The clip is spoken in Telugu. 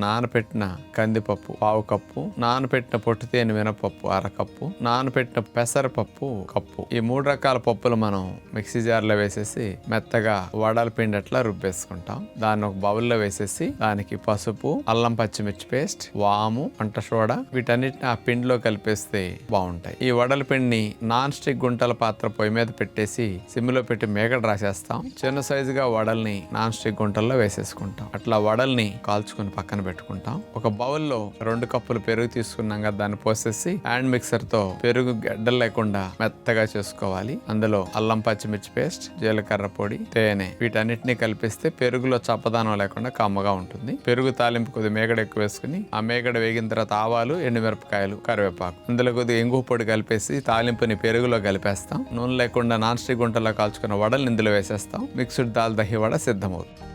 నానపెట్టిన కందిపప్పు పావు కప్పు నానపెట్టిన పొట్టుతేని మినపప్పు అరకప్పు నానపెట్టిన పెసరపప్పు కప్పు. ఈ మూడు రకాల పప్పులు మనం మిక్సీ జార్లో వేసేసి మెత్తగా వడల పిండి అట్లా రుబ్బేసుకుంటాం. దాన్ని ఒక బౌల్లో వేసేసి దానికి పసుపు అల్లం పచ్చిమిర్చి పేస్ట్ వాము వంట సోడా వీటన్నిటిని ఆ పిండిలో కలిపేస్తే బాగుంటాయి. ఈ వడల పిండిని నాన్ స్టిక్ గుంటల పాత్ర పొయ్యి మీద పెట్టేసి సిమ్లో పెట్టి మేకడ రాసేస్తాం. చిన్న సైజుగా వడల్ని నాన్ స్టిక్ గుంటల్లో వేసేసుకుంటాం. అట్లా వడల్ని కాల్చుకొని పక్కన పెట్టుకుంటాం. ఒక బౌల్లో రెండు కప్పులు పెరుగు తీసుకున్నాం కదా దాన్ని పోసేసి హ్యాండ్ మిక్సర్తో పెరుగు గడ్డలు లేకుండా మెత్తగా చేసుకోవాలి. అందులో అల్లం పచ్చిమిర్చి పేస్ట్ జీలకర్ర పొడి తేనె వీటన్నిటిని కలిపిస్తే పెరుగులో చప్పదానం లేకుండా కమ్మగా ఉంటుంది. పెరుగు తాలింపు కొద్ది మేగడ ఎక్కువ వేసుకుని ఆ మేగడ వేగిన తర్వాత ఆవాలు ఎండుమిరపకాయలు కరివేపాకు. అందులో కొద్దిగా ఇంగు పొడి కలిపేసి తాలింపుని పెరుగులో కలిపేస్తాం. నూనె లేకుండా నాన్ స్టిక్ గుంటలో కాల్చుకున్న వడలు ఇందులో వేసేస్తాం. మిక్స్డ్ దాల్ దహి వడ సిద్ధమవుతుంది.